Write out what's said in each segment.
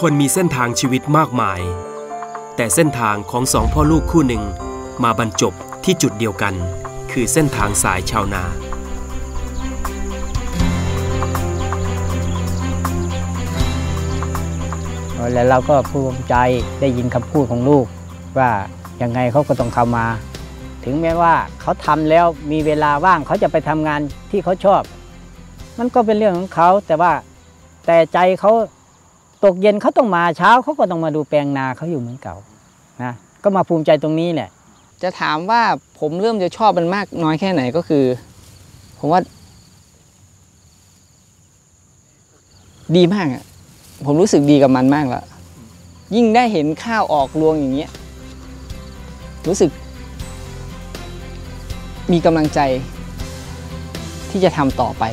คนมีเส้นทางชีวิตมากมาย แต่เส้นทางของสองพ่อลูกคู่หนึ่งมาบรรจบที่จุดเดียวกัน คือเส้นทางสายชาวนา แล้วเราก็ภูมิใจได้ยินคำพูดของลูก ว่ายังไงเขาก็ต้องเข้ามา ถึงแม้ว่าเขาทำแล้วมีเวลาว่างเขาจะไปทำงานที่เขาชอบ มันก็เป็นเรื่องของเขาแต่ว่าแต่ใจเขา ตกเย็นเขาต้องมาเช้าเขาก็ต้องมาดูแปลงนาเขาอยู่เหมือนเก่านะก็มาภูมิใจตรงนี้แหละจะถามว่าผมเริ่มจะชอบมันมากน้อยแค่ไหนก็คือ ผมว่า ดีมากอะผมรู้สึกดีกับมันมากล้วยิ่งได้เห็นข้าวออกรวงอย่างเงี้ยรู้สึก มีกำลังใจที่จะทำต่อไป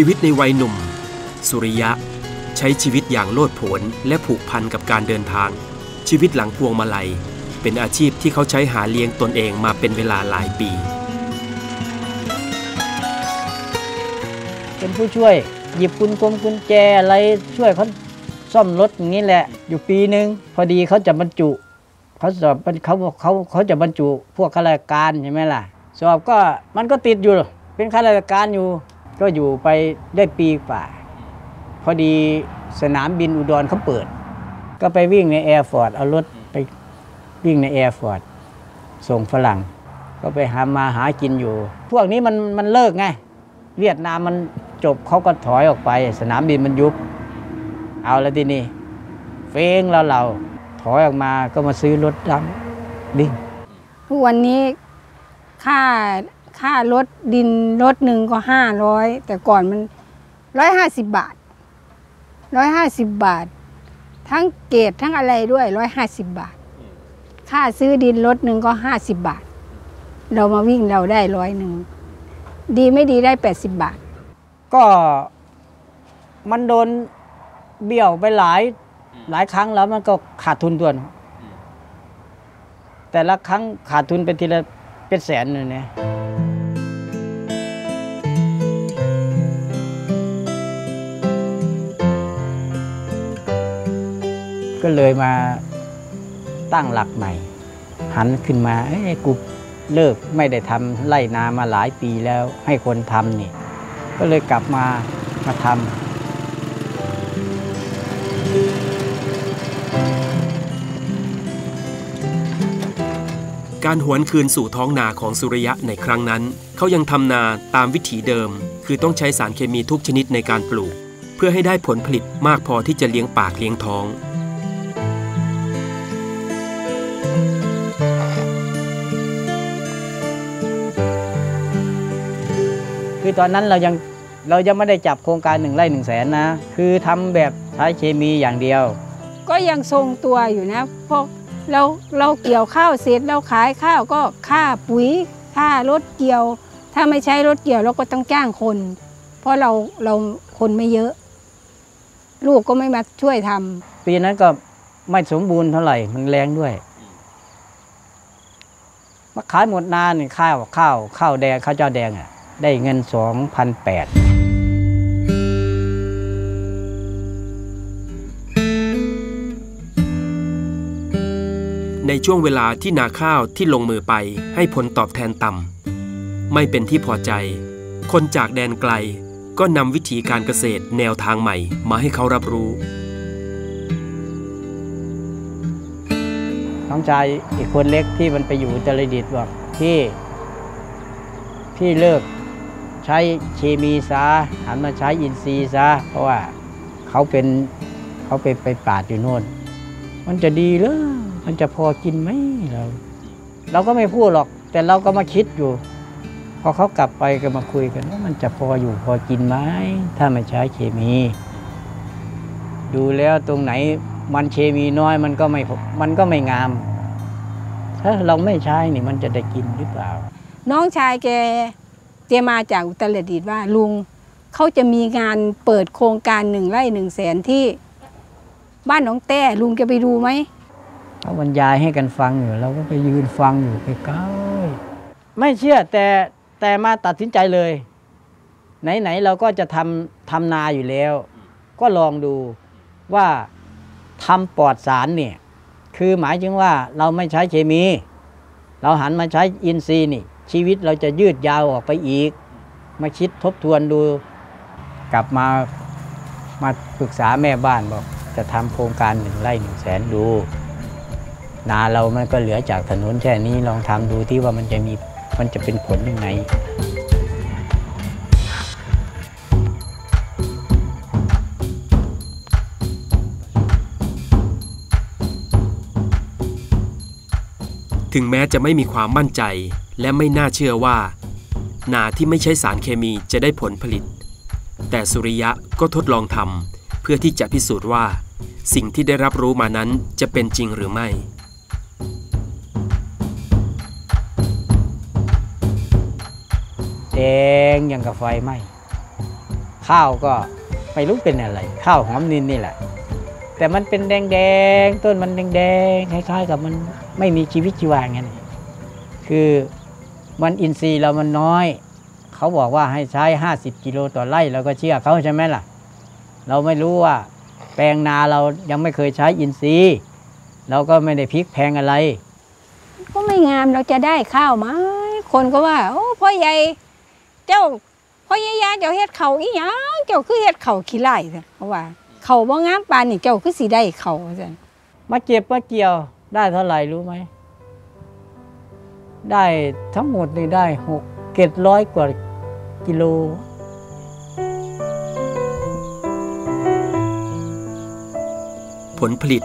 ชีวิตในวัยหนุ่ม สุริยะ ใช้ชีวิตอย่างโลดโผนและผูกพันกับการเดินทาง ชีวิตหลังพวงมาลัย เป็นอาชีพที่เขาใช้หาเลี้ยงตนเองมาเป็นเวลาหลายปี เป็นผู้ช่วยหยิบกุญกงกุญแจอะไรช่วยเขาซ่อมรถอย่างนี้แหละ อยู่ปีหนึ่งพอดีเขาจะบรรจุเขาสอบเขาเขาเขาจะบรรจุพวกข้าราชการใช่ไหมล่ะ สอบก็มันก็ติดอยู่ เป็นข้าราชการอยู่ ก็อยู่ไปได้ปีกว่า พอดีสนามบินอุดรเขาเปิด ก็ไปวิ่งในแอร์ฟอร์ดเอารถไปวิ่งในแอร์ฟอร์ดส่งฝรั่ง ก็ไปหามาหากินอยู่ พวกนี้มันมันเลิกไง เวียดนามมันจบเขาก็ถอยออกไป สนามบินมันยุบ เอาแล้วทีนี้เฟ้งแล้วเราถอยออกมาก็มาซื้อรถดำวิ่งทุกวันนี้ค่า ค่ารถดินรถหนึ่งก็ห้าร้อยแต่ก่อนมันร้อยห้าสิบบาทร้อยห้าสิบบาท ทั้งเกรดทั้งอะไรด้วยร้อยห้าสิบบาท ค่าซื้อดินรถหนึ่งก็ห้าสิบบาท เรามาวิ่งเราได้ร้อยหนึ่งดีไม่ดีได้แปดสิบบาท ก็มันโดนเบี้ยวไปหลายหลายครั้งแล้วมันก็ขาดทุนตัวนแต่ละครั้งขาดทุนเป็นทีละเป็นแสนเลยเนี่ย ก็เลยมาตั้งหลักใหม่ หันขึ้นมาเอ้ยกูเลิกไม่ได้ทำไร่นามาหลายปีแล้วให้คนทำนี่ ก็เลยกลับมามาทำการหวนคืนสู่ท้องนาของสุริยะในครั้งนั้น เขายังทำนาตามวิถีเดิม คือต้องใช้สารเคมีทุกชนิดในการปลูก เพื่อให้ได้ผลผลิตมากพอที่จะเลี้ยงปากเลี้ยงท้อง คือตอนนั้นเรายังเรายังไม่ได้จับโครงการหนึ่งไร่หนึ่งแสนนะ คือทำแบบใช้เคมีอย่างเดียว ก็ยังทรงตัวอยู่นะเพราะเราเราเกี่ยวข้าวเสร็จเราขายข้าวก็ค่าปุ๋ยค่ารถเกี่ยว ถ้าไม่ใช้รถเกี่ยวเราก็ต้องจ้างคน เพราะเราเราคนไม่เยอะ ลูกก็ไม่มาช่วยทำปีนั้นก็ไม่สมบูรณ์เท่าไหร่มันแรงด้วยมาขายหมดนานนี่ข้าวข้าวข้าวแดงข้าวเจ้าแดงอะ ได้เงินสองพันแปดในช่วงเวลาที่นาข้าวที่ลงมือไปให้ผลตอบแทนต่ำไม่เป็นที่พอใจ คนจากแดนไกลก็นำวิธีการเกษตรแนวทางใหม่มาให้เขารับรู้น้องชายอีกคนเล็กที่มันไปอยู่อุตรดิตถ์บอกพี่ พี่เลิก ใช้เคมีซะหันมาใช้อินทรีย์ซะเพราะว่าเขาเป็นเขาไปไปปาดอยู่โน่น มันจะดีหรือมันจะพอกินไหมเรา เราก็ไม่พูดหรอก แต่เราก็มาคิดอยู่ พอเขากลับไปก็มาคุยกันว่ามันจะพออยู่พอกินไหมถ้าไม่ใช้เคมี ดูแล้วตรงไหนมันเคมีน้อยมันก็ไม่มันก็ไม่งาม ถ้าเราไม่ใช้นี่มันจะได้กินหรือเปล่า น้องชายแก เจมาจากอุตรดิตถ์ว่าลุงเขาจะมีงานเปิดโครงการหนึ่งไร่หนึ่งแสนที่บ้านหน้องแต้ลุงจะไปดูไหมเขาบรรยายให้กันฟังอยู่เราก็ไปยืนฟังอยู่ใกล้ๆไม่เชื่อแต่แต่มาตัดสินใจเลย ไหนๆเราก็จะทำทำนาอยู่แล้ว ก็ลองดูว่าทำปลอดสารเนี่ยคือหมายถึงว่าเราไม่ใช้เคมี เราหันมาใช้อินทรีย์นี่ ชีวิตเราจะยืดยาวออกไปอีก มาคิดทบทวนดู กลับมามาปรึกษาแม่บ้านบอก จะทำโครงการหนึ่งไร่หนึ่งแสนดู นาเรามันก็เหลือจากถนนแค่นี้ลองทำดูที่ว่ามันจะมีมันจะเป็นผลยังไงถึงแม้จะไม่มีความมั่นใจ และไม่น่าเชื่อว่า นาที่ไม่ใช้สารเคมีจะได้ผลผลิต แต่สุริยะก็ทดลองทำเพื่อที่จะพิสูจน์ว่า สิ่งที่ได้รับรู้มานั้นจะเป็นจริงหรือไม่แดงอย่างกับไฟไหม้ข้าวก็ไม่รู้เป็นอะไร ข้าวหอมนินนี่แหละ แต่มันเป็นแดงๆต้นมันแดงๆคล้ายๆ กับมันไม่มีชีวิตชีวาอย่างนั้นคือ มันอินทรีย์เรามันน้อย เขาบอกว่าให้ใช้ 50 กิโลต่อไร่เราก็เชื่อเขาใช่ไหมล่ะ เราไม่รู้ว่า แปลงนาเรายังไม่เคยใช้อินทรีย์เราก็ไม่ได้พลิกแพงอะไร ก็ไม่งามเราจะได้ข้าวไหมคนก็ว่า โอ้พ่อใหญ่เจ้าพ่อใหญ่ยาเจ้าเฮ็ดเขาวอีหยังเจ้าคือเฮ็ดเขาวขี้ไล่ซะเพราะว่า เขาบ่งามปานนี่เจ้าคือสิได้เขาซั่นมาเก็บมาเกี่ยวได้เท่าไหร่รู้ไหม ได้ทั้งหมดนี่ได้หกเกตร้อยกว่ากิโล ผลผลิต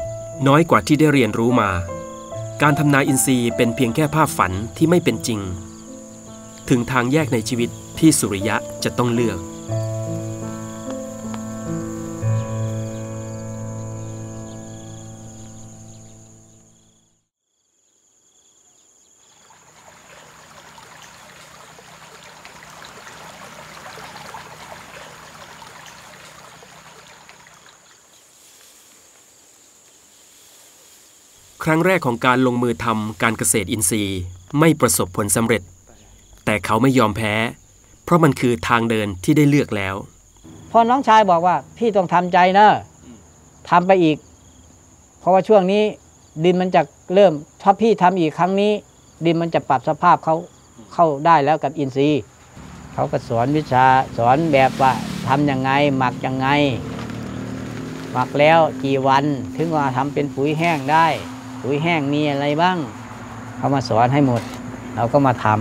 น้อยกว่าที่ได้เรียนรู้มา การทำนาอินทรีย์เป็นเพียงแค่ภาพฝันที่ไม่เป็นจริง ถึงทางแยกในชีวิตที่สุริยะจะต้องเลือก ครั้งแรกของการลงมือทำการเกษตรอินทรีย์ไม่ประสบผลสำเร็จ แต่เขาไม่ยอมแพ้ เพราะมันคือทางเดินที่ได้เลือกแล้ว พอน้องชายบอกว่าพี่ต้องทำใจนะทำไปอีก เพราะว่าช่วงนี้ดินมันจะเริ่มถ้าพี่ทำอีกครั้งนี้ ดินมันจะปรับสภาพเขาเข้าได้แล้วกับอินทรีย์เขาก็สอนวิชาสอนแบบว่าทำยังไง หมักยังไง หมักแล้วกี่วัน ถึงว่าทำเป็นปุ๋ยแห้งได้ ปุ๋ยแห้งมีอะไรบ้าง เขามาสอนให้หมด เราก็มาทำ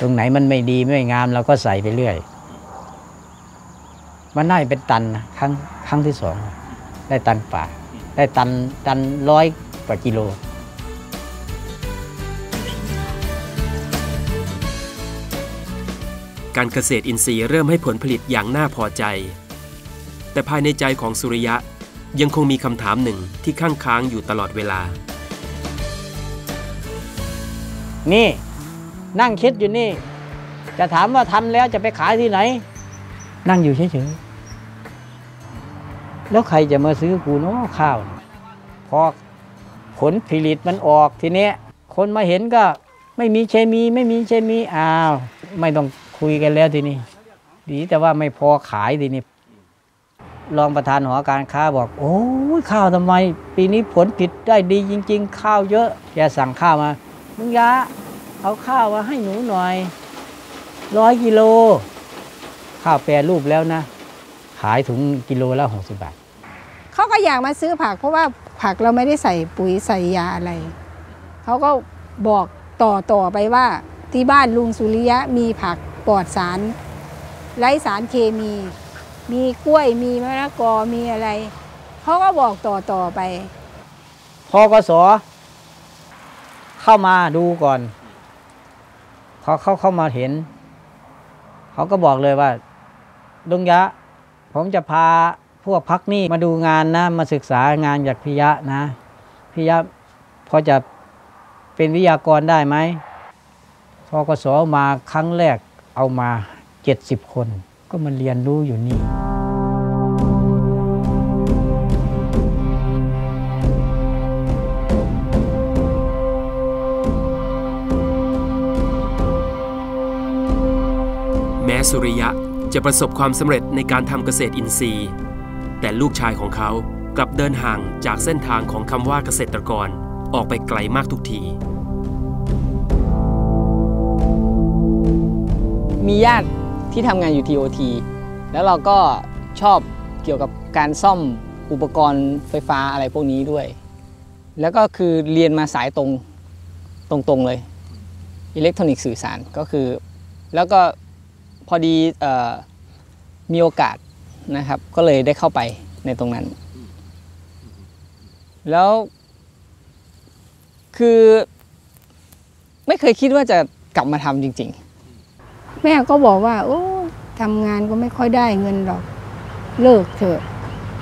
ตรงไหนมันไม่ดีไม่งามเราก็ใส่ไปเรื่อย มันได้เป็นตันนะครั้งครั้งที่สอง ได้ตันป่า ได้ตันตันร้อยกว่ากิโล การเกษตรอินทรีย์เริ่มให้ผลผลิตอย่างน่าพอใจ แต่ภายในใจของสุริยะยังคงมีคำถามหนึ่งที่ข้างค้างอยู่ตลอดเวลา นี่นั่งคิดอยู่นี่ จะถามว่าทำแล้วจะไปขายที่ไหน นั่งอยู่เฉยๆแล้วใครจะมาซื้อกูเนาะข้าว พอผลผลิตมันออกทีเนี้ยคนมาเห็นก็ ไม่มีเคมีไม่มีเคมีอ้าว ไม่ต้องคุยกันแล้วทีนี้ดีแต่ว่าไม่พอขายทีนี้รองประธานหอการค้าบอก โอ้ยข้าวทำไม ปีนี้ผลผลิตได้ดีจริง ๆ ข้าวเยอะแกสั่งข้าวมาลุงยะเอาข้าวมาให้หนูหน่อยร้อยกิโล ข้าวแปรรูปแล้วนะ ขายถุงกิโลละหกสิบบาทเขาก็อยากมาซื้อผัก เพราะว่าผักเราไม่ได้ใส่ปุ๋ยใส่ยาอะไรเขาก็บอก ต่อต่อไปว่าที่บ้านลุงสุริยะมีผักปลอดสาร ไร้สารเคมี มีกล้วยมีมะละกอมีอะไรเขาก็บอกต่อต่อไปพอกสเข้ามาดูก่อนเขาเขาเข้ามาเห็น เขาก็บอกเลยว่าลุงยะ ผมจะพาพวกพักนี้มาดูงานนะ มาศึกษางานจากพิยะนะพิยะพอจะ เป็นวิทยากรได้ไหมพกสมาครั้งแรกเอามาเจ็ดสิบคน ก็มาเรียนรู้อยู่นี่ แม้สุริยะจะประสบความสำเร็จในการทำเกษตรอินทรีย์ แต่ลูกชายของเขากลับเดินห่างจากเส้นทางของคำว่าเกษตรกร ออกไปไกลมากทุกที มีญาติที่ทำงานอยู่ TOT แล้วเราก็ชอบเกี่ยวกับการซ่อมอุปกรณ์ไฟฟ้าอะไรพวกนี้ด้วย แล้วก็คือเรียนมาสายตรงตรงๆเลย อิเล็กทรอนิกส์สื่อสารก็คือ แล้วก็พอดีออมีโอกาสนะครับ ก็เลยได้เข้าไปในตรงนั้น แล้ว คือไม่เคยคิดว่าจะกลับมาทำจริง ๆ แม่ก็บอกว่า โอ้ทำงานก็ไม่ค่อยได้เงินหรอก เลิกเถอะ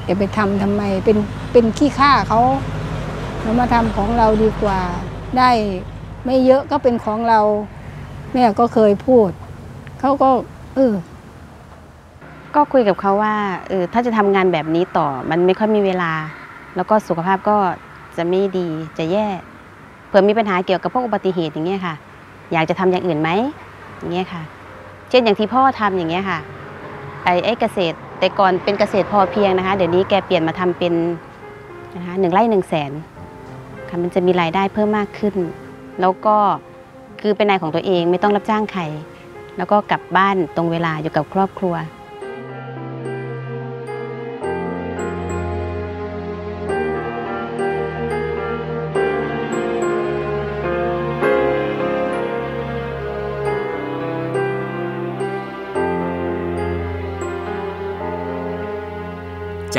อย่าไปทำทำไมเป็นเป็นขี้ข้าเขาเรามาทำของเราดีกว่า ได้ไม่เยอะก็เป็นของเรา แม่ก็เคยพูด เขาก็ เออ ก็คุยกับเขาว่าเออถ้าจะทำงานแบบนี้ต่อ มันไม่ค่อยมีเวลา แล้วก็สุขภาพก็จะไม่ดีจะแย่เผื่อมีปัญหาเกี่ยวกับพวกอุบัติเหตุอย่างเงี้ยค่ะ อยากจะทำอย่างอื่นไหมอย่างเงี้ยค่ะ เช่นอย่างที่พ่อทำอย่างเงี้ยค่ะไอ้ไอ้เกษตรแต่ก่อนเป็นเกษตรพอเพียงนะคะ เดี๋ยวนี้แกเปลี่ยนมาทำเป็นนะคะหนึ่งไร่หนึ่งแสนค่ะมันจะมีรายได้เพิ่มมากขึ้น แล้วก็คือเป็นนายของตัวเองไม่ต้องรับจ้างใครแล้วก็กลับบ้านตรงเวลาอยู่กับครอบครัว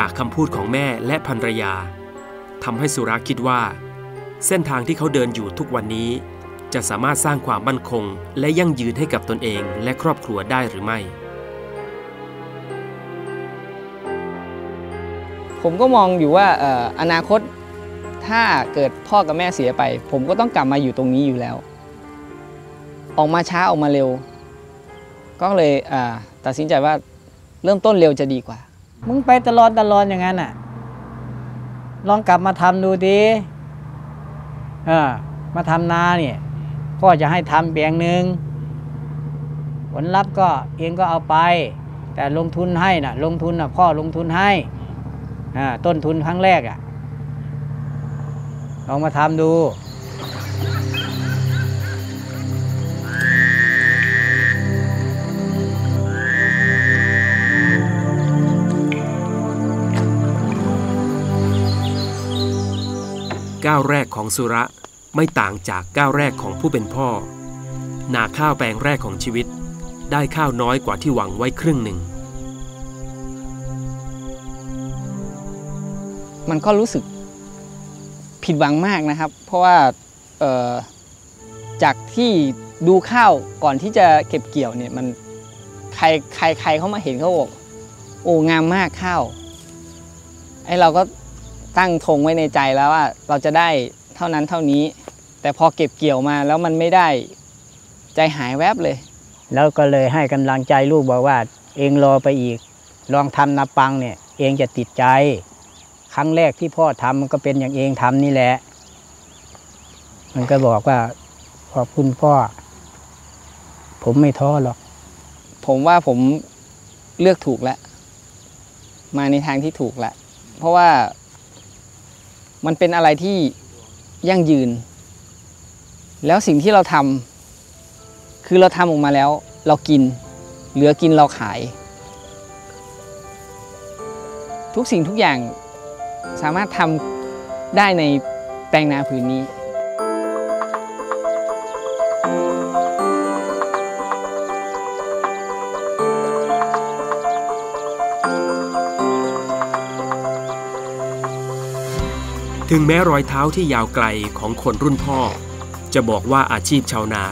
จากคำพูดของแม่และภรรยาทำให้สุราคิดว่า เส้นทางที่เขาเดินอยู่ทุกวันนี้ จะสามารถสร้างความมั่นคง และยั่งยืนให้กับตนเองและครอบครัวได้หรือไม่ ผมก็มองอยู่ว่าอออนาคตถ้าเกิดพ่อกับแม่เสียไป ผมก็ต้องกลับมาอยู่ตรงนี้อยู่แล้ว ออกมาช้าออกมาเร็ว ก็เลยตัดสินใจว่าเริ่มต้นเร็วจะดีกว่า มึงไปตลอดตลอดอย่างนั้นอะ ลองกลับมาทำดูดิเออมาทำนาเนี่ยพ่อจะให้ทำแปลงหนึ่งผลลัพธ์ก็เองก็เอาไป แต่ลงทุนให้น่ะ ลงทุนน่ะ พ่อลงทุนให้อ่าต้นทุนครั้งแรกอะลองมาทำดู ก้าวแรกของสุระไม่ต่างจากก้าวแรกของผู้เป็นพ่อ นาข้าวแปลงแรกของชีวิต ได้ข้าวน้อยกว่าที่หวังไว้ครึ่งหนึ่ง มันก็รู้สึกผิดหวังมากนะครับ เพราะว่าจากที่ดูข้าวก่อนที่จะเก็บเกี่ยวเนี่ยมันใครใครใครเขามาเห็นเขาบอกโอ้งามมากข้าวไอ้เราก็ ตั้งธงไว้ในใจแล้วว่าเราจะได้เท่านั้นเท่านี้ แต่พอเก็บเกี่ยวมาแล้วมันไม่ได้ใจหายแวบเลย แล้วก็เลยให้กำลังใจลูกบอกว่า เองรอไปอีก ลองทำนาปังเนี่ย เองจะติดใจ ครั้งแรกที่พ่อทำมันก็เป็นอย่างเองทำนี่แหละ มันก็บอกว่าขอบคุณพ่อ ผมไม่ท้อหรอก ผมว่าผมเลือกถูกแล้ว มาในทางที่ถูกแล้วเพราะว่า มันเป็นอะไรที่ยั่งยืน แล้วสิ่งที่เราทำคือเราทำออกมาแล้ว เรากิน เหลือกินเราขาย ทุกสิ่งทุกอย่างสามารถทำได้ในแปลงนาผืนนี้ ถึงแม้รอยเท้าที่ยาวไกลของคนรุ่นพ่อ จะบอกว่าอาชีพชาวนา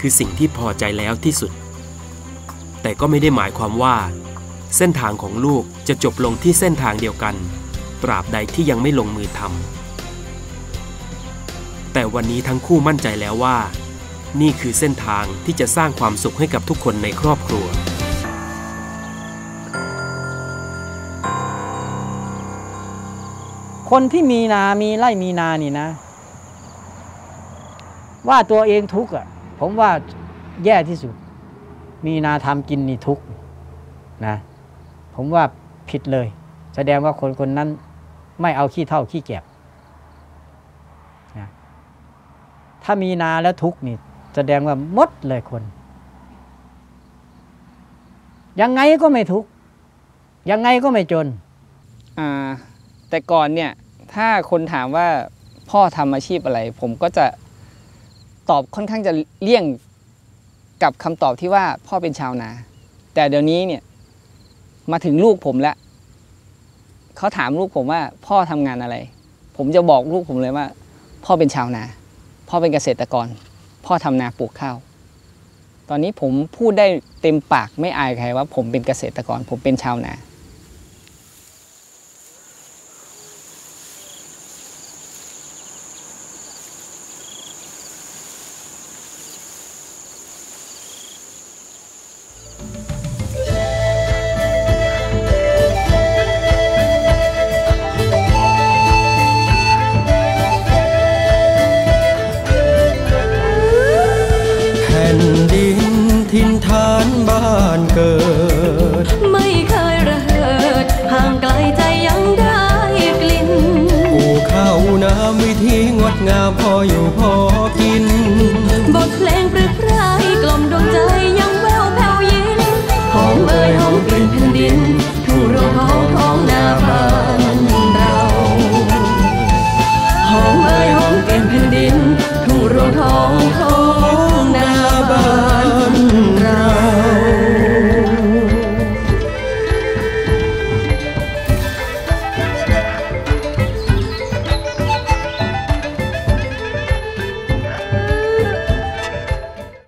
คือสิ่งที่พอใจแล้วที่สุด แต่ก็ไม่ได้หมายความว่า เส้นทางของลูกจะจบลงที่เส้นทางเดียวกัน ตราบใดที่ยังไม่ลงมือทำแต่วันนี้ทั้งคู่มั่นใจแล้วว่า นี่คือเส้นทางที่จะสร้างความสุขให้กับทุกคนในครอบครัว คนที่มีนา มีไร่มีนานี่นะ ว่าตัวเองทุกข์อะ ผมว่าแย่ที่สุด มีนาทำกินนี่ทุกข์นะ ผมว่าผิดเลย แสดงว่าคนคนนั้นไม่เอาขี้เท่าขี้แก็บนะถ้ามีนาแล้วทุกข์นี่ แสดงว่ามดเลยคน ยังไงก็ไม่ทุกข์ยังไงก็ไม่จน อ่าแต่ก่อนเนี่ย ถ้าคนถามว่าพ่อทำอาชีพอะไร ผมก็จะตอบค่อนข้างจะเลี่ยงกับคำตอบที่ว่าพ่อเป็นชาวนา แต่เดี๋ยวนี้เนี่ยมาถึงลูกผมแล้วเขาถามลูกผมว่าพ่อทำงานอะไร ผมจะบอกลูกผมเลยว่า พ่อเป็นชาวนา พ่อเป็นเกษตรกร พ่อทำนาปลูกข้าว ตอนนี้ผมพูดได้เต็มปากไม่อายใครว่า ผมเป็นเกษตรกร ผมเป็นชาวนา ยัง